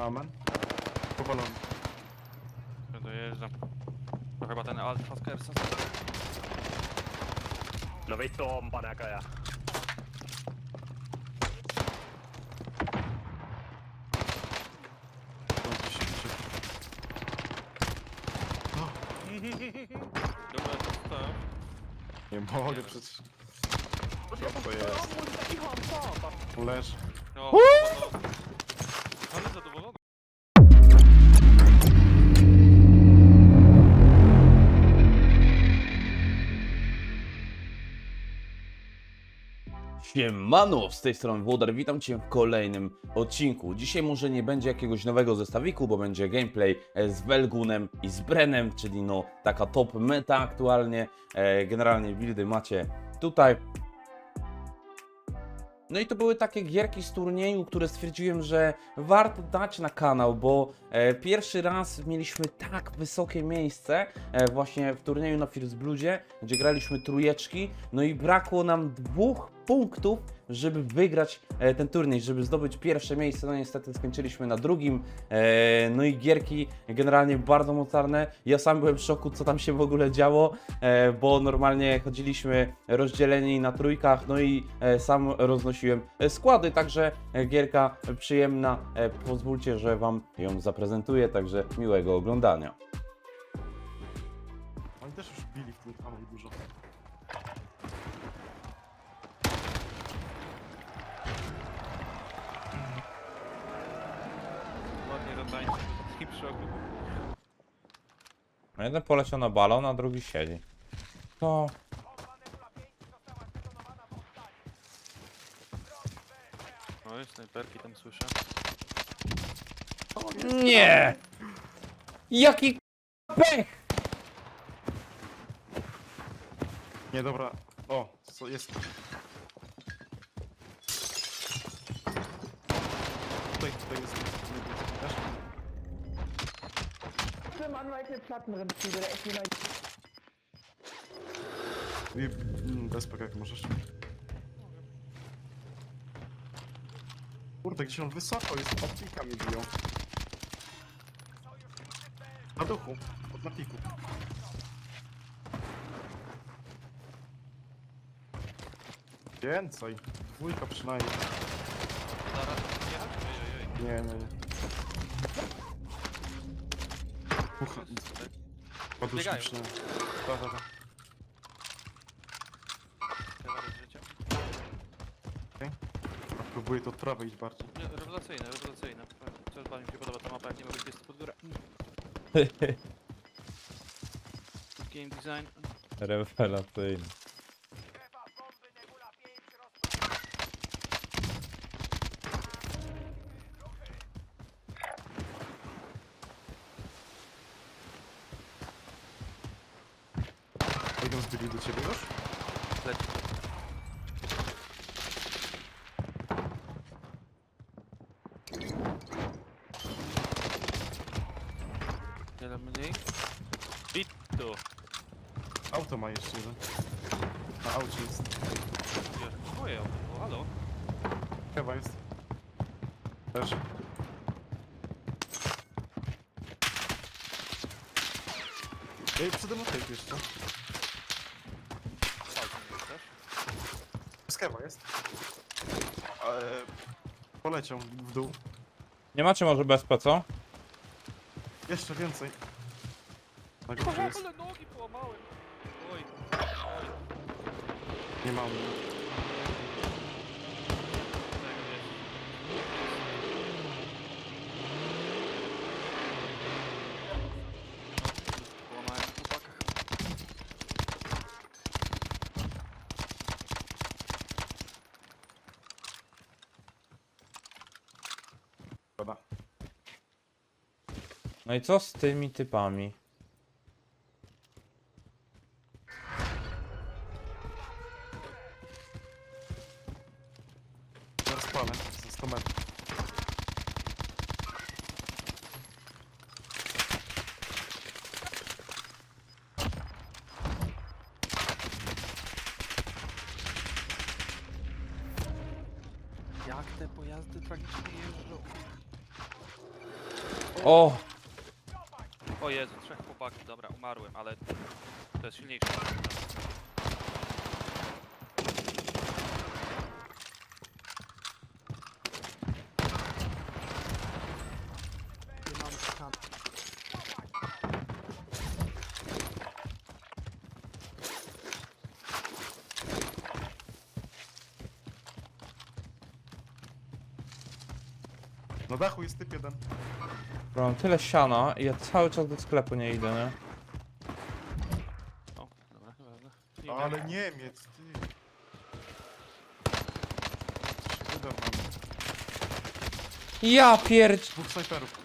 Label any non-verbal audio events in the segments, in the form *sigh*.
Amen. Powalony. Ja dojeżdżam. To chyba ten Alfa z Kersa. No vittu onpa näköjään. Dobra, to to. Nie mogę przecież. Co to jest? Leż. No, Siemano, z tej strony Włodar, witam Cię w kolejnym odcinku. Dzisiaj może nie będzie jakiegoś nowego zestawiku, bo będzie gameplay e, z Welgunem i z Brenem, czyli no taka top meta aktualnie. E, Generalnie buildy macie tutaj. No i to były takie gierki z turnieju, które stwierdziłem, że warto dać na kanał, bo e, pierwszy raz mieliśmy tak wysokie miejsce właśnie w turnieju na First Bloodzie, gdzie graliśmy trójeczki, no i brakło nam dwóch punktów, żeby wygrać e, ten turniej, żeby zdobyć pierwsze miejsce. No niestety skończyliśmy na drugim. E, no i gierki generalnie bardzo mocarne. Ja sam byłem w szoku, co tam się w ogóle działo, e, bo normalnie chodziliśmy rozdzieleni na trójkach, no i sam roznosiłem składy, także gierka przyjemna. Pozwólcie, że Wam ją zaprezentuję, także miłego oglądania. Taki szok. No jeden poleciał na balon, a drugi siedzi. To... Oj, snajperki tam słyszę. Nie! Jaki pech! Nie, dobra. O, co jest? Tutaj, tutaj jest. niebieski, wiesz? Schlimm an, weil ich eine Plattenrindflügel, der echt wieder bez PK jak możesz. Kurde, gdzieś on wysoko jest, optikami biją. Na duchu, od napiku. Więcej, dwójka przynajmniej. Zaraz ojej. Nie, nie, nie. Ucha, poduszki Biegają. przynajmniej. Da, da, da. Życia. A Próbuję to od prawej iść bardziej. Nie, Rewelacyjne, rewelacyjne. Coraz bardziej mi się podoba ta mapa, jak nie ma być jest pod górę. *laughs* Game design. Rewelacyjny. Idą zbyli do ciebie już? Leci. Jeden mniej. Bittu. Auto ma jeszcze jeden. Na aucie jest. Moje auto, halo. Chyba jest. Też. Ej, przede mną tape jeszcze. Palcem też. Z kewa jest. Ale... Poleciał w dół. Nie macie może bezpa, co? Jeszcze więcej. Na górze jest. Ale nogi połamałem. Nie mam. W. No i co z tymi typami? Zaraz palę. Za 100 metrów. Jak te pojazdy tragicznie jeżdżą? O! O Jezu, trzech chłopaków, dobra, umarłem, ale to jest silniejsze. Na dachu jest typ jeden. Bro, mam tyle siana i ja cały czas do sklepu nie idę, nie? O, dobra, dobra, dobra. Nie Ale. Niemiec, ty. Wyda nam. Ja pierć... Dwóch snajperów.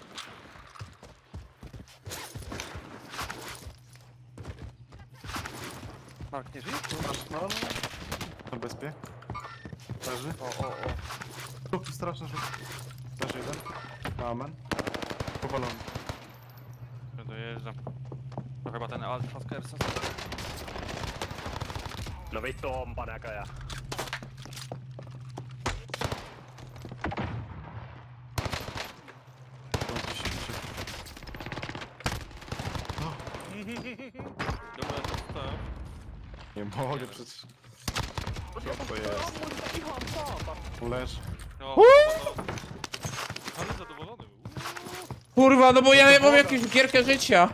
Mark, nie żyje? Masz, no, no. Na bezpie. Leży. O, o, o. Ruch straszny rzut. Amen. Powalony. Ja dojeżdżam. To chyba ten Alfa Skersa. No vittu onpa näköjään. Gdzieś idzie. No, Dobra, to to. nie mogę przecież. Co to jest? Leż. No, zadowolony był. Kurwa, no bo ja mam jakąś gierkę życia.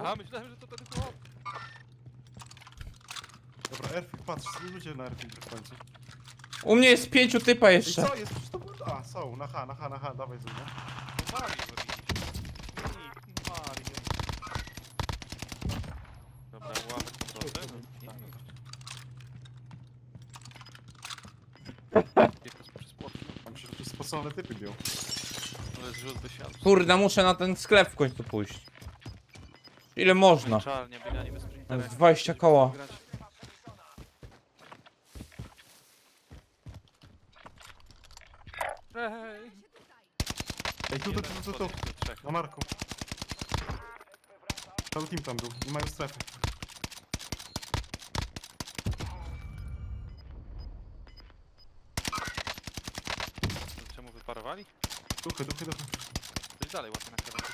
Aha, myślałem, że to ten chłop. Dobra, Airfield, patrz, ludzie na Airfield w końcu. U mnie jest pięciu typa I jeszcze. co jest? Przecież to. A, są, na H, na H, na H, dawaj go. Dobra, ławek przez płotki. Tam się tu spocone typy biją. To jest rzut wysiadł. Kurde, muszę na ten sklep w końcu pójść. Ile można? Czarnie, bieganie bez sprintera. Mam z 20 koła. Grać. Ej! Ej, tu, tu, tu, tu, tu. Trzech. Na Marku. Cały team tam był. Nie mają strefy. Czemu wyparowali? Duchy, duchy, duchy. Coś dalej łapie na krawędzi.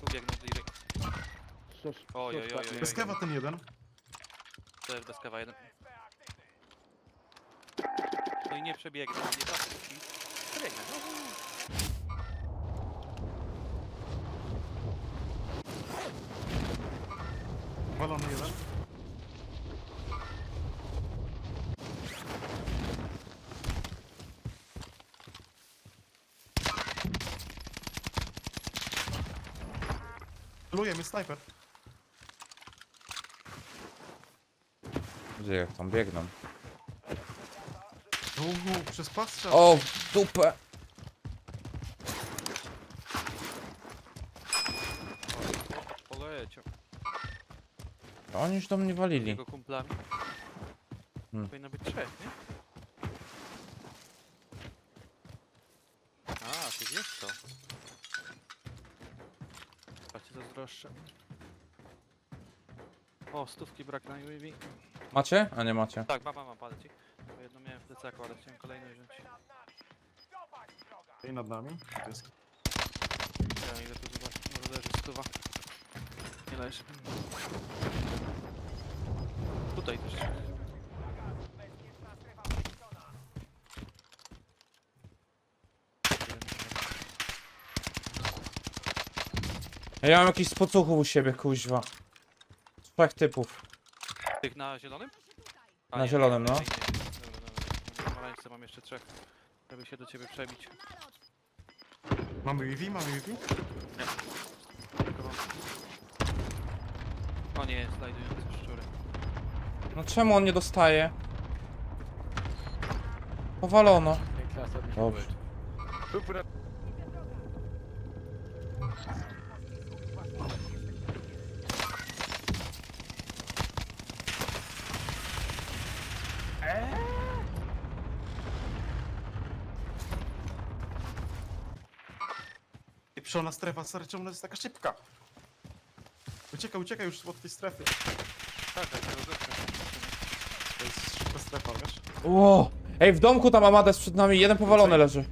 Tu biegną z liry. Oj, oj, oj, oj, Bez oj. kewa ten jeden. To jest bez kawa jeden. No i nie przebiegnę, nie trafię ci. Przebiegnę. Walony jeden. Lujemy, snajper. Gdzie jak tam biegną? Uuu, przez pastrza. O, w dupę! Poleciał. Oni już do mnie walili. Jego kumplami. Hmm. Powinno być trzech, nie? A, ty wiesz co? Zazdroszczę. O, stówki brak na UAV. Macie? A nie macie. Tak, mama, mam, palę ci. Bo jedno miałem w plecaku, ale chciałem kolejną wziąć. I nad nami. Jest. Ja idę tu zobaczyć, może leży stuwa. Nie leży. Tutaj też. Ja mam jakiś spocuchów u siebie, kuźwa. Trzech typów. Tych na zielonym? Na zielonym, no. nie, nie. Dobra, dobra. Na pomarańce mam jeszcze trzech. Żeby się do ciebie przebić. Mamy UV, mamy UV. O nie, slajdujące szczury. No czemu on nie dostaje? Powalono. Dobrze. Pieprzona strefa, stary, czemu ona jest taka szybka? Uciekaj, uciekaj już od tej strefy. Tak, tak, tak, tak, tak. To jest szybka strefa, wiesz? Ło! Ej, w domku tam Amades przed nami, jeden powalony leży.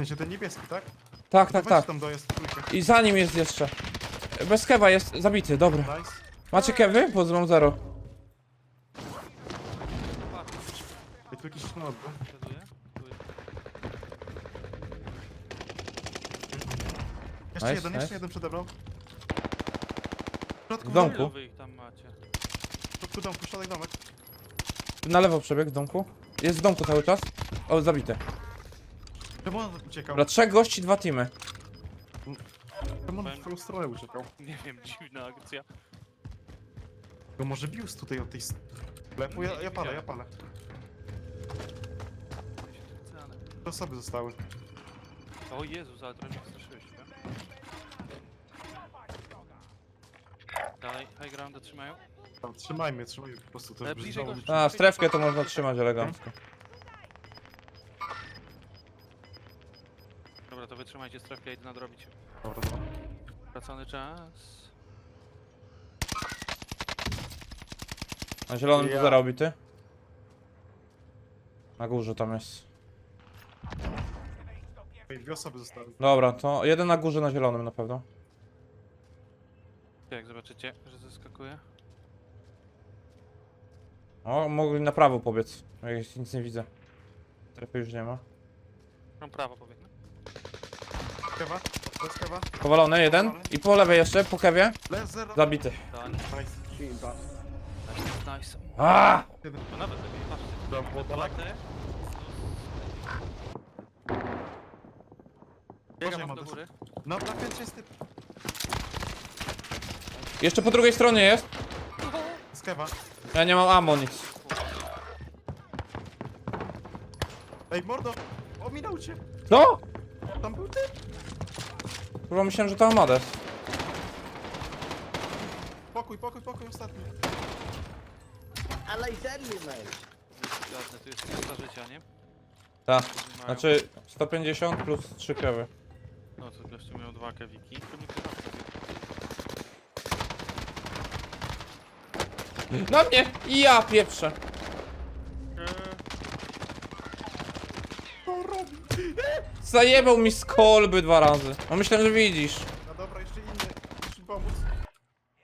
W ten niebieski, tak? Tak, tak, no tak. tam dojazd. I za nim jest jeszcze. Bez kewa jest zabity, dobra. Nice. Macie eee. kewy? Bo zero. I tu jakiś sznob, bo- Jeszcze Nice, jeden, nice. jeszcze jeden przede mną. W środku W domku. Ilu wy ich tam macie? W środku domku, środek domek. Na lewo przebieg w domku. Jest w domku cały czas. O, zabity. Czemu on uciekał? Dobra, trzech gości, dwa teamy. Czemu on w twoją stronę uciekał? Nie wiem, dziwna akcja. Bo może bius tutaj od tej sklepu? Ja, ja palę, ja palę. Te osoby zostały. O Jezus, ale trochę mnie nie? Dalej, high ground trzymają. Tam, trzymajmy, trzymajmy po prostu. To Ale bliżej gości. A, strefkę to można trzymać elegancko. Dobra, to wytrzymajcie strefkę, ja idę nadrobić. Dobra, dobra. Wracany czas. Na zielonym to Ja. zero obity. Na górze tam jest. Ej, Dwie osoby zostały. Dobra, to jeden na górze na zielonym na pewno. Jak zobaczycie, że zeskakuje. O, mogli na prawo pobiec. Ja już nic nie widzę. Trefy już nie ma. Mam prawo pobiegnę. Kewa? To jest kewa? Powalony jeden. I po lewej jeszcze, po kewie. Zero. Zabity. Nice. nice, nice. A! Nawet lepiej, patrzcie. Dobra, było daleko. Biegam mam do góry. Na nakręcie jest typ. Jeszcze po drugiej stronie jest. Z kewa. Ja nie mam ammo nic. Ej, mordo! Ominął cię! Co? Tam był typ! Chyba myślałem, że to Amades. Pokój, pokój, pokój, ostatni. Jasne, tu jest 300 życia, nie? Tak. Mają- Znaczy 150 plus 3 kewy. No to gościu miał dwa kewiki. To mi Na mnie! Ja pieprzę. Co robi? Zajebał mi z kolby dwa razy. No myślę, że widzisz. No dobra, jeszcze inny. Musi pomóc.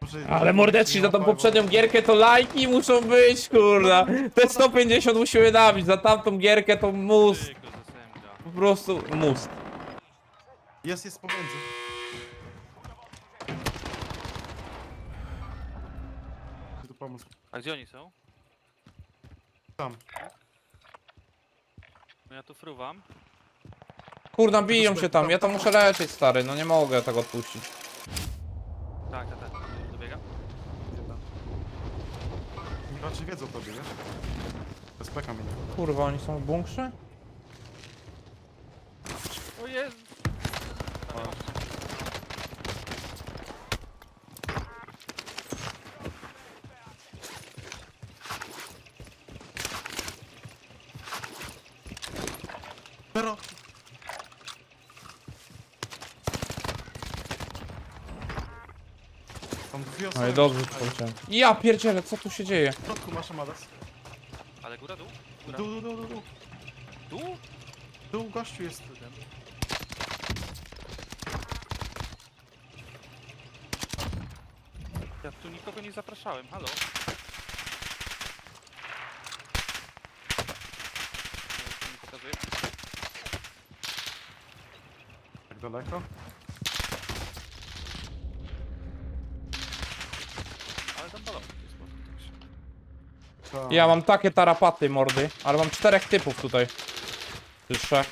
Może Ale mordeczki za tą poprzednią gierkę to lajki muszą być, kurna. Te 150 musimy nabić, za tamtą gierkę to mus. Tylko ze semga. Po prostu mus. Jest, jest pomiędzy. Muszę tu pomóc. A gdzie oni są? Tam. No ja tu fruwam. Kurna, biją się tam, ja to muszę leczyć, stary, no nie mogę tego odpuścić. Tak, tak, tak. Już dobiega. Jedna. Raczej wiedzą o tobie, nie? Bez peka mnie. Kurwa, oni są w bunkrze? O Jezu! Pero! Tam dwie osoby. No i dobrze, że poleciałem. Ja pierdzielę, co tu się dzieje? W środku masz Amadas. Ale góra, dół? Góra. Dół, dół, dół, dół, dół. Dół? Dół gościu jest. Ja tu nikogo nie zapraszałem, halo? Tak daleko? Ale tam balon jest może Ja mam takie tarapaty, mordy, ale mam czterech typów tutaj. Czy trzech.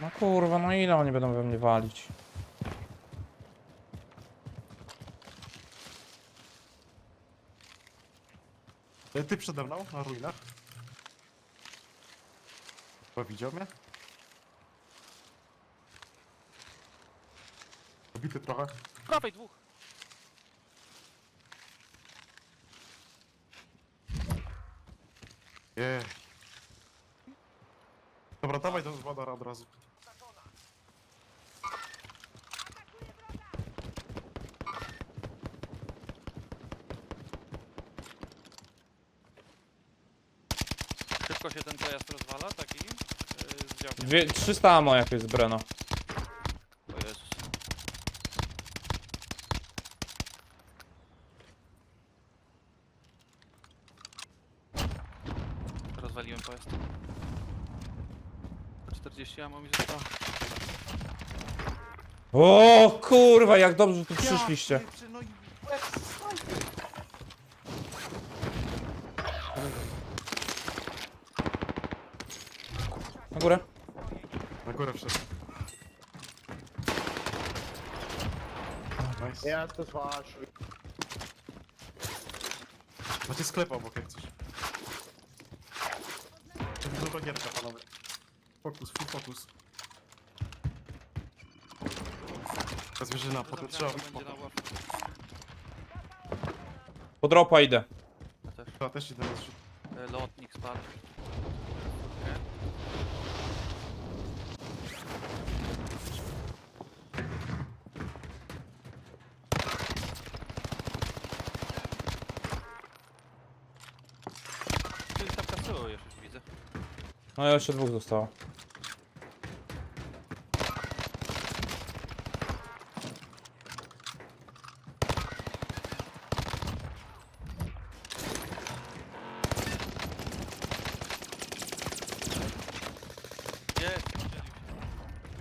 No kurwa, no ile oni będą we mnie walić? E, Ty przede mną, na ruinach. Bo widział mnie? Bity trochę. Prawej dwóch. Je. Dobra, dawaj do zbadara od razu. Szybko się ten pojazd rozwala, taki? Dwie, 300 ammo jak jest Breno. O Jezus. Rozwaliłem pojazd. 40 ammo mi zostało. O kurwa, jak dobrze tu przyszliście. Ja, pie- no i łeb, snajper. Na górę. Na górę wszedł. Nice. Ja, das war Macie sklep obok jak coś. To jest dobra gierka, panowie. Fokus, full fokus. Ta zwierzyna, potem trzeba... będzie na łapie. Po dropa idę. Ja też idę na zrzut. E, Lotnik spadł. Okay. Czyli tam kasujesz już widzę. No jeszcze dwóch zostało. Jest.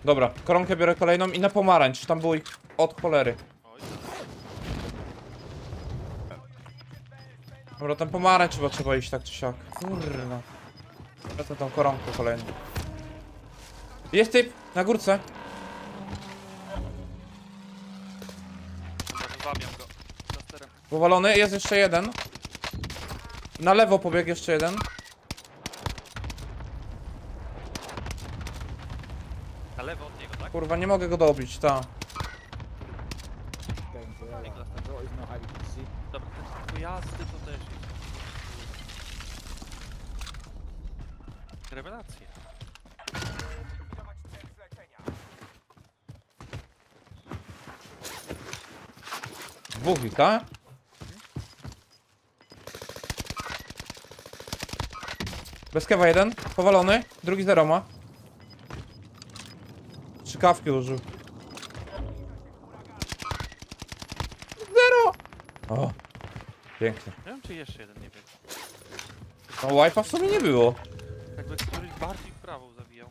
Dobra, koronkę biorę kolejną i na pomarańcz. Tam było od cholery. Oj, Dobra, ten pomarańcz chyba trzeba iść tak czy siak. Kurwa. Wezmę tą koronkę kolejną. Jest typ na górce. go. Powalony, jest jeszcze jeden. Na lewo pobiegł jeszcze jeden. Na lewo od niego, tak? Kurwa, nie mogę go dobić, ta. Nie klaster. Dobra, te pojazdy to też jest. Rewelacje. Tak? Bez kewa jeden, powalony, drugi zero ma. Trzy kawki użył. Zero! O, pięknie. Nie wiem, czy jeszcze jeden nie wiem. No wipe'a w sumie nie było. Jakby któryś bardziej w prawo zawijał.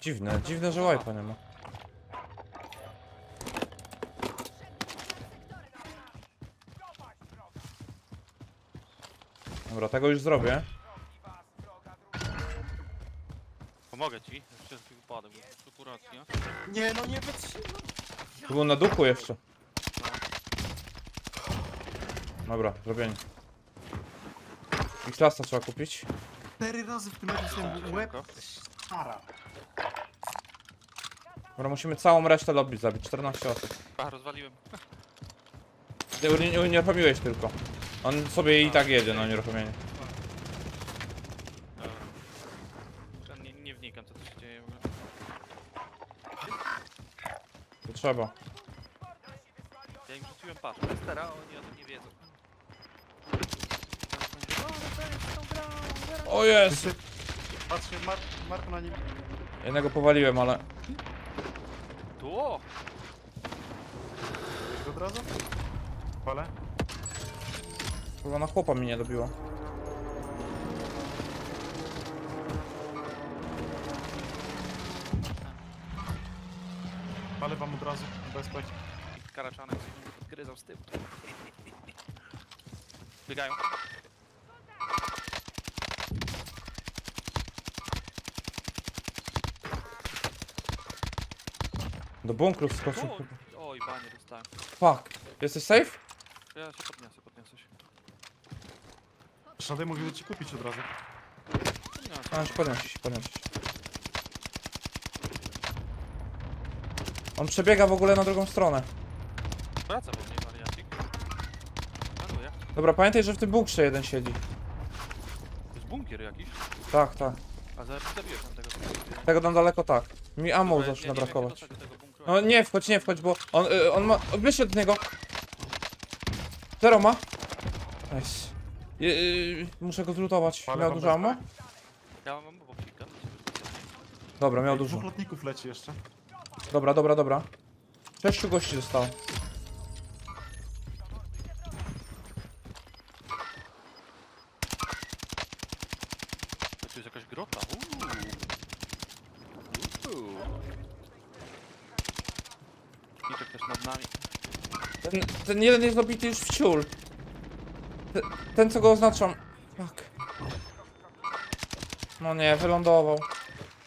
Dziwne, dziwne, że wipe'a nie ma. Dobra, tego już zrobię. Pomogę ci, jeszcze taki wypadek, bo prokuracja. Nie, no nie wytrzymam. Tu był na duchu jeszcze. Dobra, zrobienie. X-Lasta trzeba kupić. Cztery razy w tym meczu łeb. Stara. Dobra, musimy całą resztę lobby zabić, 14 osób. A, rozwaliłem. Ty uni- unieruchomiłeś tylko. On sobie i tak jedzie na unieruchomienie. Dobra. Ja nie, nie wnikam, co tu się dzieje w ogóle. To trzeba. Ja im rzuciłem patrz, testera, a oni o tym nie wiedzą. "O, jest tą grą, zaraz". O jest! Patrzcie, Mark, Mark na nim. Jednego powaliłem, ale... Tu, od razu? Palę? Chyba na chłopa mi nie dobiło. Palę wam od razu. Bez pech. Karaczanek gryzał z tyłu. Biegają. Do bunkru wskoczył. O, oj, banie dostałem. Fuck. Jesteś safe? Ja się podniosę. Szady mogli ci kupić od razu. A, się podniósł się. On przebiega w ogóle na drugą stronę. Wraca po mnie wariacik. Panuje. Dobra, pamiętaj, że w tym bunkrze jeden siedzi. To jest bunkier jakiś. Tak, tak. A za- zabiłem tam tego. Tego tam daleko tak. Mi ammo Dobra, ja zaczyna nie wiem, jak brakować. dostać do tego bunkru. No nie wchodź, nie wchodź, bo on, y, on ma... Wyszedł z niego. Zero ma. Nice. Y, y, muszę go zlutować. Ale Miał dużo bez ammo? Ja mam obok kilka. Dobra, miał dużo. Dwóch lotników leci jeszcze. Dobra, dobra, dobra. Sześciu gości zostało. Tu jest jakaś grota. Uuu. Uuu. Niczek też nad nami. Ten, ten jeden jest dobity już w ciul. Ten, co go oznaczam. Fuck. No nie, wylądował.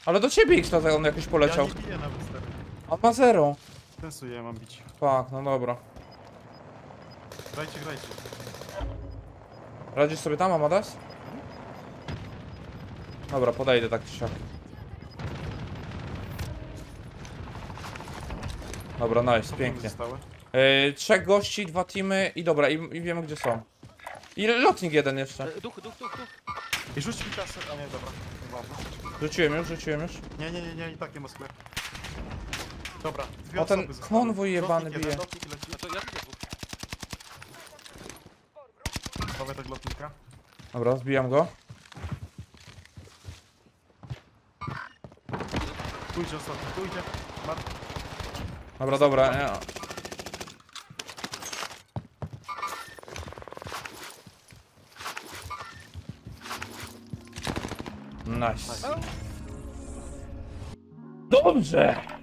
Ale do ciebie X on jakoś poleciał. Ja nie biję nawet stary. On ma zero. Tensuję, mam bić. Fuck, no dobra. Grajcie, grajcie. Radzisz sobie tam, Amadas? Dobra, podejdę tak czy siak. Dobra, nice, Co pięknie. Zostały? Yy, trzech gości, dwa teamy i dobra, i, i wiemy gdzie są. I lotnik jeden jeszcze. E, Duch, duch, duch, duch. I rzuć mi kasę. A nie, dobra. Nieważne. Rzuciłem już, rzuciłem już. Nie, nie, nie, nie, i tak nie ma sklepu. Dobra, dwie O, ten osoby zostały. konwój jebany Lotnik bije. jeden, lotnik leci. To ja dwóch. Tak lotnika. Dobra, zbijam go. Tu idzie ostatni, tu idzie. Mar Dobra, dobra. Ja. Nice. Dobrze!